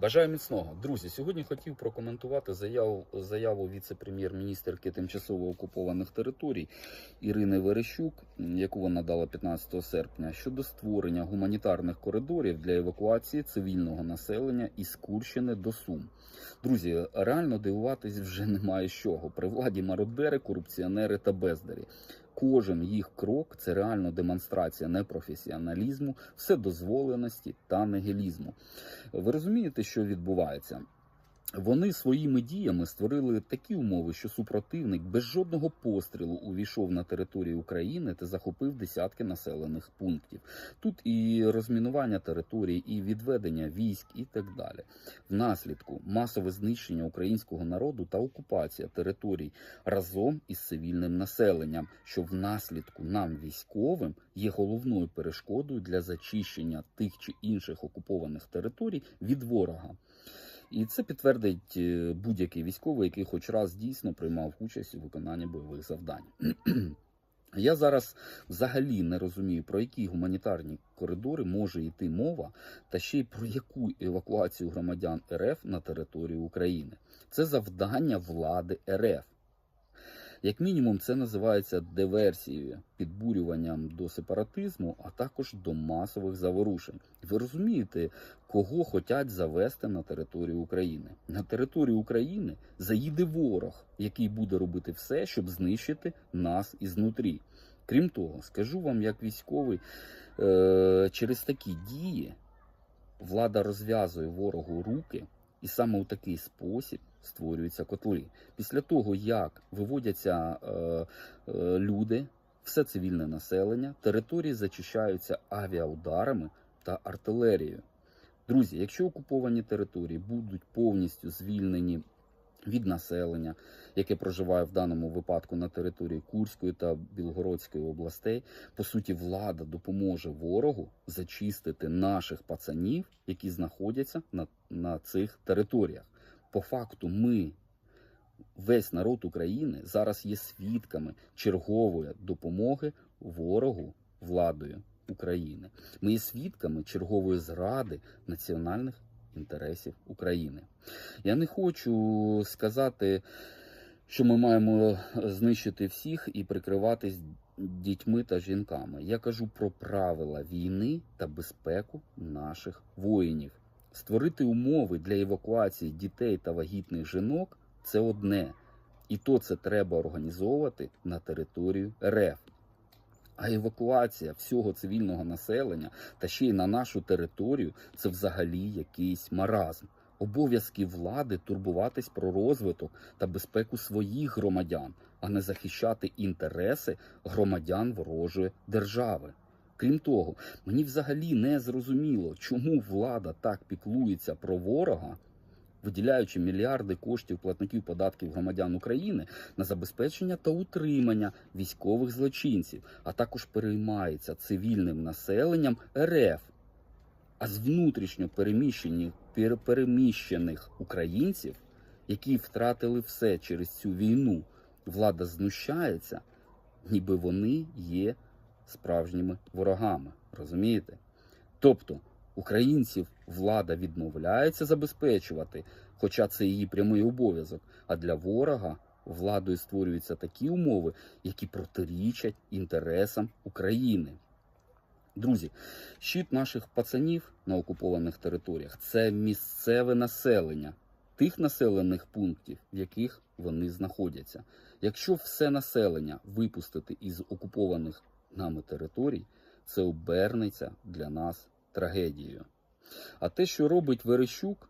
Бажаю міцного. Друзі, сьогодні хотів прокоментувати заяву, заяву віце-прем'єр-міністерки тимчасово окупованих територій Ірини Верещук, яку вона дала 15 серпня, щодо створення гуманітарних коридорів для евакуації цивільного населення із Курщини до Сум. Друзі, реально дивуватись вже немає з чого. При владі мародери, корупціонери та бездарі. Кожен їх крок це реально демонстрація непрофесіоналізму, вседозволеності та нігілізму. Ви розумієте, що відбувається? Вони своїми діями створили такі умови, що супротивник без жодного пострілу увійшов на територію України та захопив десятки населених пунктів. Тут і розмінування територій, і відведення військ, і так далі. Внаслідку масове знищення українського народу та окупація територій разом із цивільним населенням, що внаслідку нам військовим є головною перешкодою для зачищення тих чи інших окупованих територій від ворога. І це підтвердить е, будь-який військовий, який хоч раз дійсно приймав участь у виконанні бойових завдань. Я зараз взагалі не розумію, про які гуманітарні коридори може йти мова, та ще й про яку евакуацію громадян РФ на територію України. Це завдання влади РФ. Як мінімум, це називається диверсією, підбурюванням до сепаратизму, а також до масових заворушень. Ви розумієте, кого хочуть завести на територію України? На територію України заїде ворог, який буде робити все, щоб знищити нас ізнутрі. Крім того, скажу вам, як військовий, е- через такі дії влада розв'язує ворогу руки, і саме у такий спосіб створюються котли. Після того, як виводяться е, е, люди, все цивільне населення, території зачищаються авіаударами та артилерією. Друзі, якщо окуповані території будуть повністю звільнені від населення, яке проживає в даному випадку на території Курської та Білгородської областей, по суті, влада допоможе ворогу зачистити наших пацанів, які знаходяться на, на цих територіях. По факту, ми, весь народ України, зараз є свідками чергової допомоги ворогу владою України. Ми є свідками чергової зради національних інтересів України. Я не хочу сказати, що ми маємо знищити всіх і прикриватись дітьми та жінками. Я кажу про правила війни та безпеку наших воїнів. Створити умови для евакуації дітей та вагітних жінок це одне, і то це треба організовувати на територію РФ. А евакуація всього цивільного населення та ще й на нашу територію це взагалі якийсь маразм. Обов'язки влади турбуватись про розвиток та безпеку своїх громадян, а не захищати інтереси громадян ворожої держави. Крім того, мені взагалі не зрозуміло, чому влада так піклується про ворога, виділяючи мільярди коштів платників податків громадян України на забезпечення та утримання військових злочинців, а також переймається цивільним населенням РФ. А з внутрішньо переміщених українців, які втратили все через цю війну, влада знущається, ніби вони є справжніми ворогами. Розумієте? Тобто українців влада відмовляється забезпечувати, хоча це її прямий обов'язок. А для ворога владою створюються такі умови, які протирічать інтересам України. Друзі, щит наших пацанів на окупованих територіях це місцеве населення тих населених пунктів, в яких вони знаходяться. Якщо все населення випустити із окупованих нами територій, це обернеться для нас трагедією. А те, що робить Верещук,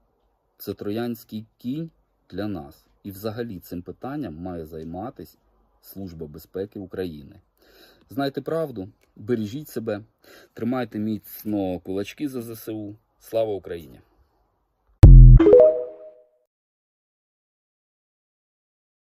це троянський кінь для нас. І взагалі цим питанням має займатися Служба безпеки України. Знайте правду, бережіть себе, тримайте міцно кулачки за ЗСУ. Слава Україні!